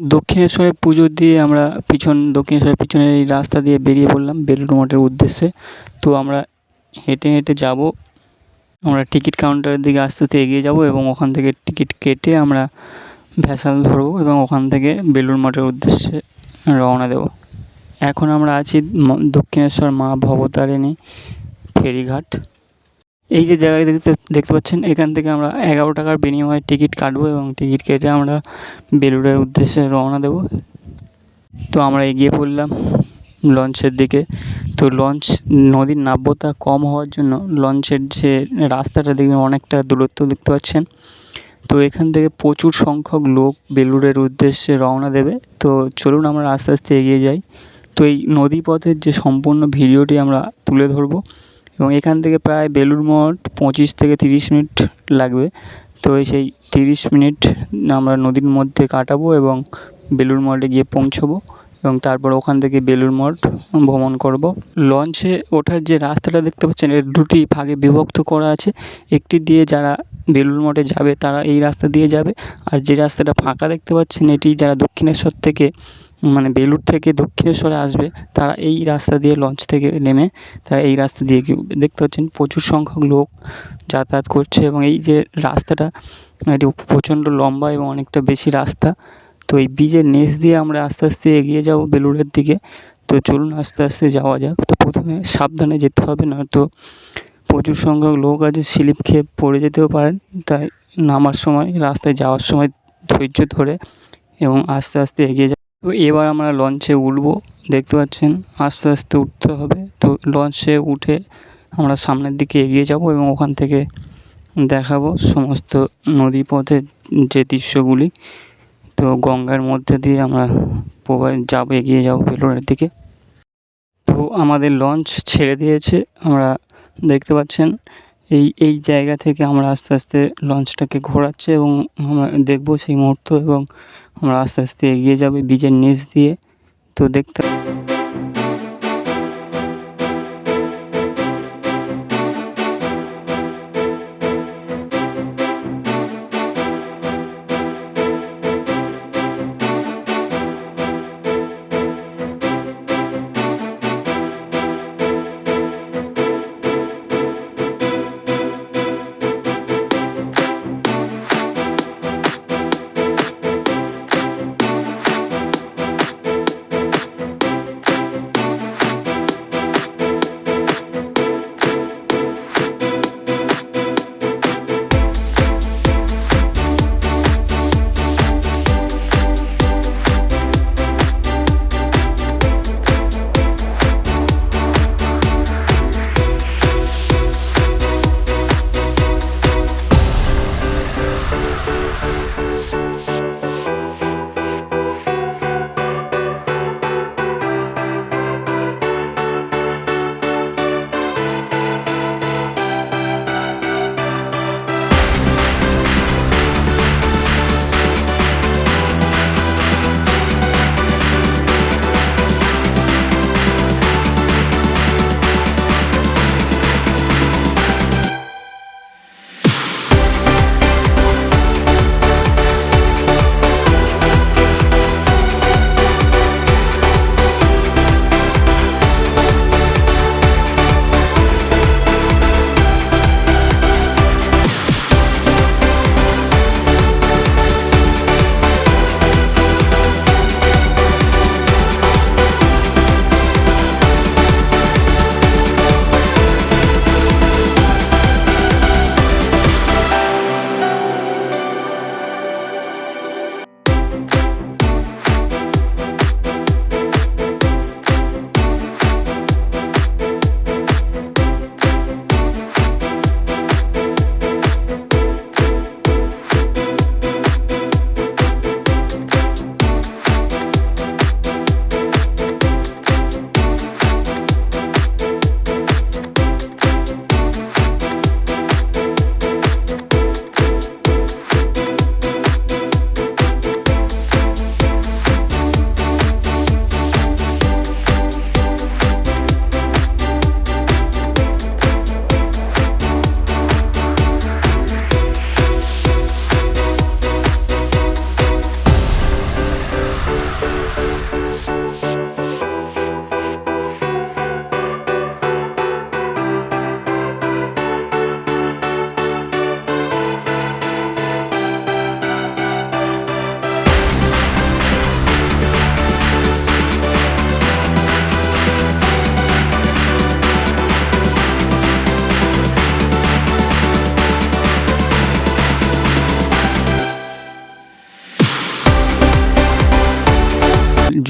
দক্ষিণেশ্বরে পুজো দিয়ে আমরা পিছন, দক্ষিণেশ্বরের পিছনের এই রাস্তা দিয়ে বেরিয়ে পড়লাম বেলুড় মঠের উদ্দেশ্যে। তো আমরা হেঁটে হেঁটে যাব। আমরা টিকিট কাউন্টারের দিকে আস্তে আস্তে এগিয়ে যাব এবং ওখান থেকে টিকিট কেটে আমরা ভ্যাসাল ধরবো এবং ওখান থেকে বেলুড় মঠের উদ্দেশ্যে রওনা দেবো। এখন আমরা আছি দক্ষিণেশ্বর মা ভবতারিণী ফেরিঘাট। এই যে জায়গাটি দেখতে দেখতে পাচ্ছেন, এখান থেকে আমরা এগারো টাকার বিনিময়ে টিকিট কাটবো এবং টিকিট কেটে আমরা বেলুড়ের উদ্দেশ্যে রওনা দেবো। তো আমরা এগিয়ে পড়লাম লঞ্চের দিকে। তো লঞ্চ নদীর নাব্যতা কম হওয়ার জন্য লঞ্চের যে রাস্তাটা দেখবেন অনেকটা দূরত্ব দেখতে পাচ্ছেন। তো এখান থেকে প্রচুর সংখ্যক লোক বেলুড়ের উদ্দেশ্যে রওনা দেবে। তো চলুন আমরা আস্তে আস্তে এগিয়ে যাই। তো এই নদী পথের যে সম্পূর্ণ ভিডিওটি আমরা তুলে ধরবো। এবং এখান থেকে প্রায় বেলুড় মঠ পঁচিশ থেকে তিরিশ মিনিট লাগবে। তো সেই তিরিশ মিনিট আমরা নদীর মধ্যে কাটাবো এবং বেলুড় মঠে গিয়ে পৌঁছবো এবং তারপর ওখান থেকে বেলুড় মঠ ভ্রমণ করব। লঞ্চে ওঠার যে রাস্তাটা দেখতে পাচ্ছেন, এর দুটি ভাগে বিভক্ত করা আছে। একটি দিয়ে যারা বেলুড় মঠে যাবে, তারা এই রাস্তা দিয়ে যাবে। আর যে রাস্তাটা ফাঁকা দেখতে পাচ্ছেন, এটি যারা দক্ষিণেশ্বর থেকে মানে বেলুড় থেকে দক্ষিণেশ্বরে আসবে, তারা এই রাস্তা দিয়ে লঞ্চ থেকে নেমে তারা এই রাস্তা দিয়ে দেখতে পাচ্ছেন প্রচুর সংখ্যক লোক যাতায়াত করছে এবং এই যে রাস্তাটা, এটি প্রচণ্ড লম্বা এবং অনেকটা বেশি রাস্তা। তো এই ব্রিজের নিচ দিয়ে আমরা আস্তে আস্তে এগিয়ে যাব বেলুড়ের দিকে। তো চলুন আস্তে আস্তে যাওয়া যাক। তো প্রথমে সাবধানে যেতে হবে, নয়তো প্রচুর সংখ্যক লোক আছে, স্লিপ খেয়ে পড়ে যেতেও পারেন। তাই নামার সময়, রাস্তায় যাওয়ার সময় ধৈর্য ধরে এবং আস্তে আস্তে এগিয়ে তো এবার আমরা লঞ্চে উঠবো, দেখতে পাচ্ছেন? আস্তে আস্তে উঠতে হবে। তো লঞ্চে উঠে আমরা সামনের দিকে এগিয়ে যাব এবং ওখান থেকে দেখাবো সমস্ত নদী পথের যে দৃশ্যগুলি। তো গঙ্গার মধ্যে দিয়ে আমরা যাব, এগিয়ে যাব বেলুড়ের দিকে। তো আমাদের লঞ্চ ছেড়ে দিয়েছে। আমরা দেখতে পাচ্ছেন এই এই জায়গা থেকে আমরা আস্তে আস্তে লঞ্চটাকে ঘোরাচ্ছে এবং আমরা দেখব সেই মুহূর্ত এবং আমরা আস্তে আস্তে এগিয়ে যাবে বীজের নিচ দিয়ে। তো দেখতে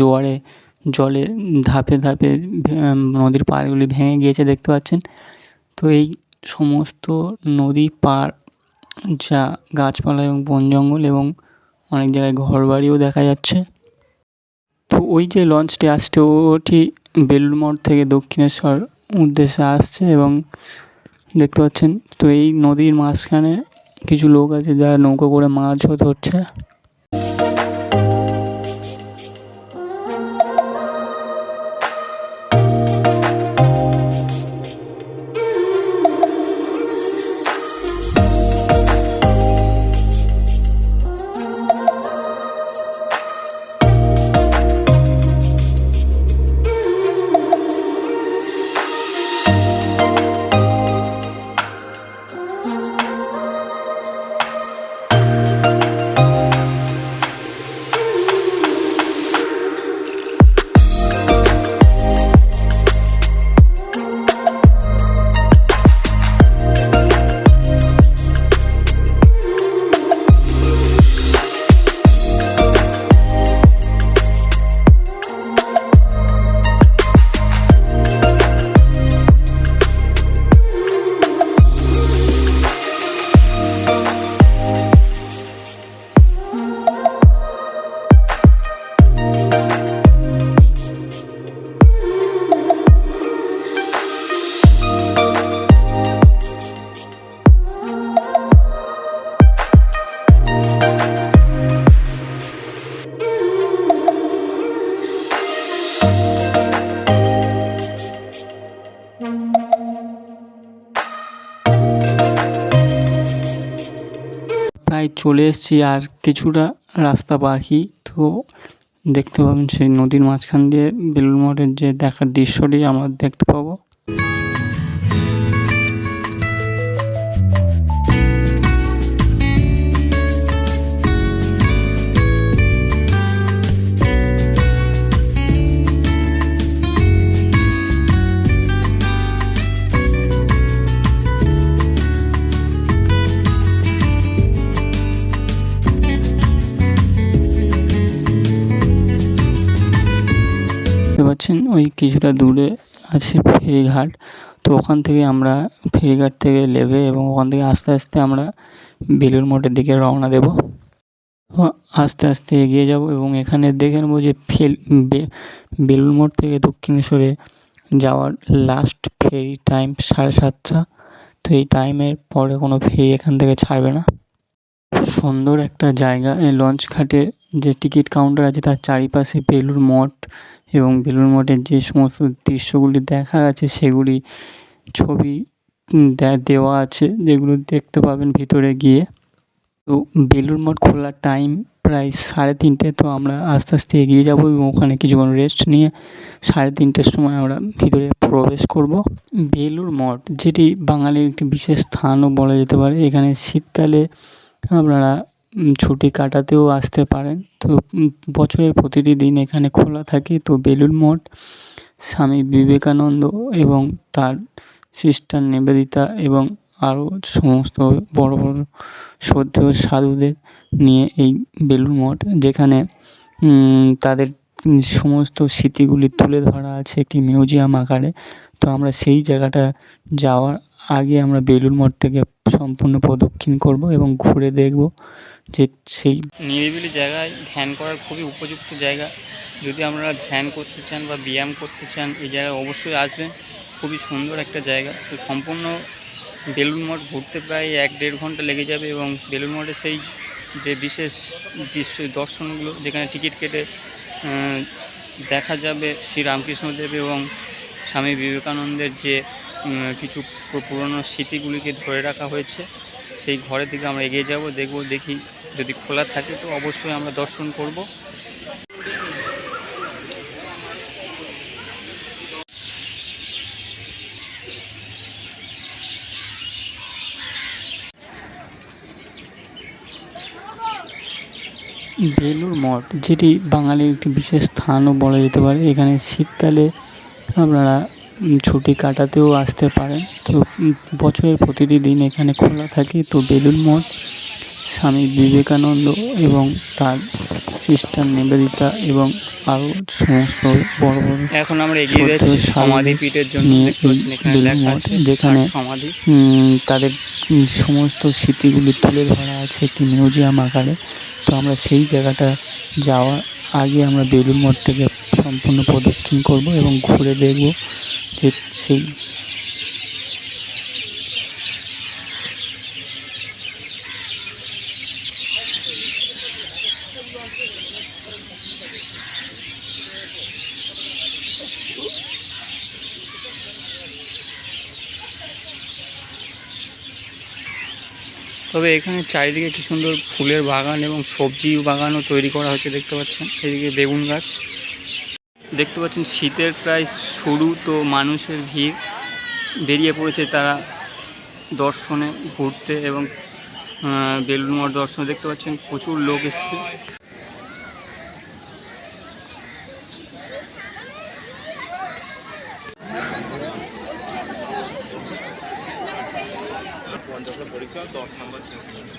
জোয়ারে, জলে ধাপে ধাপে নদীর পাড়গুলি ভেঙে গিয়েছে দেখতে পাচ্ছেন। তো এই সমস্ত নদী পাড়, যা গাছপালা এবং বন জঙ্গল এবং অনেক জায়গায় ঘরবাড়িও দেখা যাচ্ছে। তো ওই যে লঞ্চটি আসছে ওটি বেলুড় মঠ থেকে দক্ষিণেশ্বর উদ্দেশ্যে আসছে এবং দেখতে পাচ্ছেন, তো এই নদীর মাঝখানে কিছু লোক আছে যারা নৌকো করে মাছও ধরছে। প্রায় চলে এসেছি আর কিছুটা রাস্তা বাকি, তো দেখতে পাবেন সেই নদীর মাঝখান দিয়ে বেলুড় মঠের যে দেখার দৃশ্যটি আমরা দেখতে পাবো। পাচ্ছেন ওই কিছুটা দূরে আছে ফেরিঘাট। তো ওখান থেকে আমরা ফেরিঘাট থেকে নেবে এবং ওখান থেকে আস্তে আস্তে আমরা বেলুড় মঠের দিকে রওনা দেব। আস্তে আস্তে এগিয়ে যাব এবং এখানে দেখে নেব যে ফেল বে- বেলুড় মঠ থেকে দক্ষিণেশ্বরে যাওয়ার লাস্ট ফেরি টাইম সাড়ে সাতটা। তো এই টাইমের পরে কোনো ফেরি এখান থেকে ছাড়বে না। সুন্দর একটা জায়গা এই লঞ্চ ঘাটে যে টিকিট কাউন্টার আছে তার চারিপাশে বেলুর মঠ এবং বেলুড় মঠের যে সমস্ত দৃশ্যগুলি দেখা আছে সেগুলি ছবি দেওয়া আছে, যেগুলো দেখতে পাবেন ভিতরে গিয়ে। তো বেলুড় মঠ খোলার টাইম প্রায় সাড়ে তিনটে, তো আমরা আস্তে আস্তে এগিয়ে যাব এবং ওখানে কিছুক্ষণ রেস্ট নিয়ে সাড়ে তিনটের সময় আমরা ভিতরে প্রবেশ করব। বেলুড় মঠ, যেটি বাঙালির একটি বিশেষ স্থানও বলা যেতে পারে। এখানে শীতকালে আপনারা ছুটি কাটাতেও আসতে পারেন। তো বছরের প্রতিটি দিন এখানে খোলা থাকে। তো বেলুড় মঠ, স্বামী বিবেকানন্দ এবং তার সিস্টার নিবেদিতা এবং আরও সমস্ত বড় বড় শ্রদ্ধেয় সাধুদের নিয়ে এই বেলুড় মঠ, যেখানে তাদের সমস্ত স্মৃতিগুলি তুলে ধরা আছে একটি মিউজিয়াম আকারে। তো আমরা সেই জায়গাটা যাওয়ার আগে আমরা বেলুড় মঠটাকে সম্পূর্ণ প্রদক্ষিণ করব এবং ঘুরে দেখব যে সেই নিরিবিলি জায়গায় ধ্যান করার খুবই উপযুক্ত জায়গা। যদি আপনারা ধ্যান করতে চান বা ব্যায়াম করতে চান, এই জায়গায় অবশ্যই আসবেন। খুবই সুন্দর একটা জায়গা। তো সম্পূর্ণ বেলুড় মঠ ঘুরতে প্রায় এক দেড় ঘণ্টা লেগে যাবে এবং বেলুড় মঠের সেই যে বিশেষ দৃশ্য, দর্শনগুলো, যেখানে টিকিট কেটে দেখা যাবে শ্রী রামকৃষ্ণদেব এবং স্বামী বিবেকানন্দের যে কিছু পুরনো স্মৃতিগুলিকে ধরে রাখা হয়েছে। সেই ঘরের দিকে আমরা এগিয়ে যাব, দেখব, দেখি যদি খোলা থাকে তো অবশ্যই আমরা দর্শন করব। বেলুর মঠ, যেটি বাঙালির একটি বিশেষ স্থানও বলা যেতে পারে। এখানে শীতকালে আপনারা ছুটি কাটাতেও আসতে পারেন। তো বছরের প্রতিটি দিন এখানে খোলা থাকে। তো বেলুড় মঠ স্বামী বিবেকানন্দ এবং তার সিস্টার নিবেদিতা এবং আরও সমস্ত বড় বড় এখন আমরা এগিয়ে যাচ্ছি সমাধি পীঠের জন্য। যেখানে তাদের সমস্ত স্মৃতিগুলি তুলে ধরা আছে একটি মিউজিয়াম আকারে। তো আমরা সেই জায়গাটা যাওয়ার আগে আমরা বেলুড় মঠ থেকে সম্পূর্ণ প্রদক্ষিণ করব এবং ঘুরে দেখব সেই তবে এখানে চারিদিকে কি সুন্দর ফুলের বাগান এবং সবজি বাগানও তৈরি করা হচ্ছে, দেখতে পাচ্ছেন। এদিকে বেগুন গাছ। দেখতে পাচ্ছেন শীতের প্রায় শুরু, তো মানুষের ভিড় বেরিয়ে পড়েছে তারা দর্শনে ঘুরতে এবং বেলুড় মঠ দর্শনে দেখতে পাচ্ছেন প্রচুর লোক এসছে। আমি তো ভেবেছি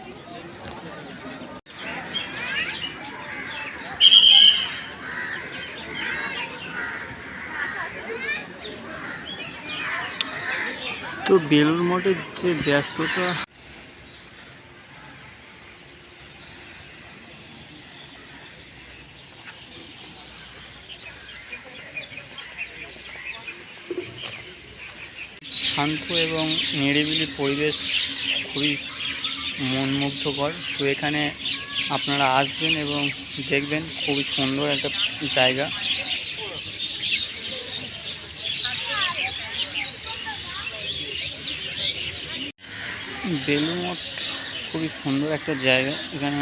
তো বেলুড় মঠের যে ব্যস্ততা। শান্ত এবং নিরিবিলি পরিবেশ খুবই মনমুগ্ধকর। তো এখানে আপনারা আসবেন এবং দেখবেন, খুবই সুন্দর একটা জায়গা। বেলুড় মঠ খুবই সুন্দর একটা জায়গা। এখানে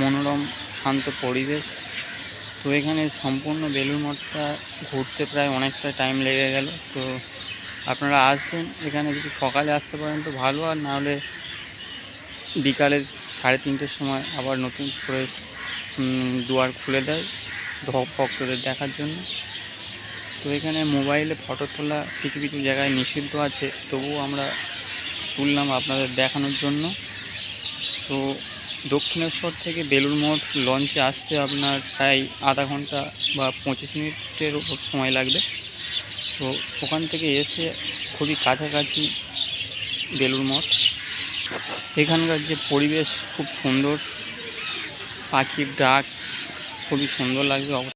মনোরম, শান্ত পরিবেশ। তো এখানে সম্পূর্ণ বেলুড় মঠটা ঘুরতে প্রায় অনেকটা টাইম লেগে গেল। তো আপনারা আসবেন। এখানে যদি সকালে আসতে পারেন তো ভালো। আর না হলে বিকালে সাড়ে তিনটের সময় আবার নতুন করে দুয়ার খুলে দেয় ভক্তদের দেখার জন্য। তো এখানে মোবাইলে ফটো তোলা কিছু কিছু জায়গায় নিষিদ্ধ আছে। তবুও আমরা তুললাম আপনাদের দেখানোর জন্য। তো দক্ষিণেশ্বর থেকে বেলুড় মঠ লঞ্চে আসতে আপনার প্রায় আধা ঘণ্টা বা পঁচিশ মিনিটের উপর সময় লাগবে। তো ওখান থেকে এসে খুবই কাছাকাছি বেলুড় মঠ এখানকার যে পরিবেশ খুব সুন্দর। পাখির ডাক খুবই সুন্দর লাগবে।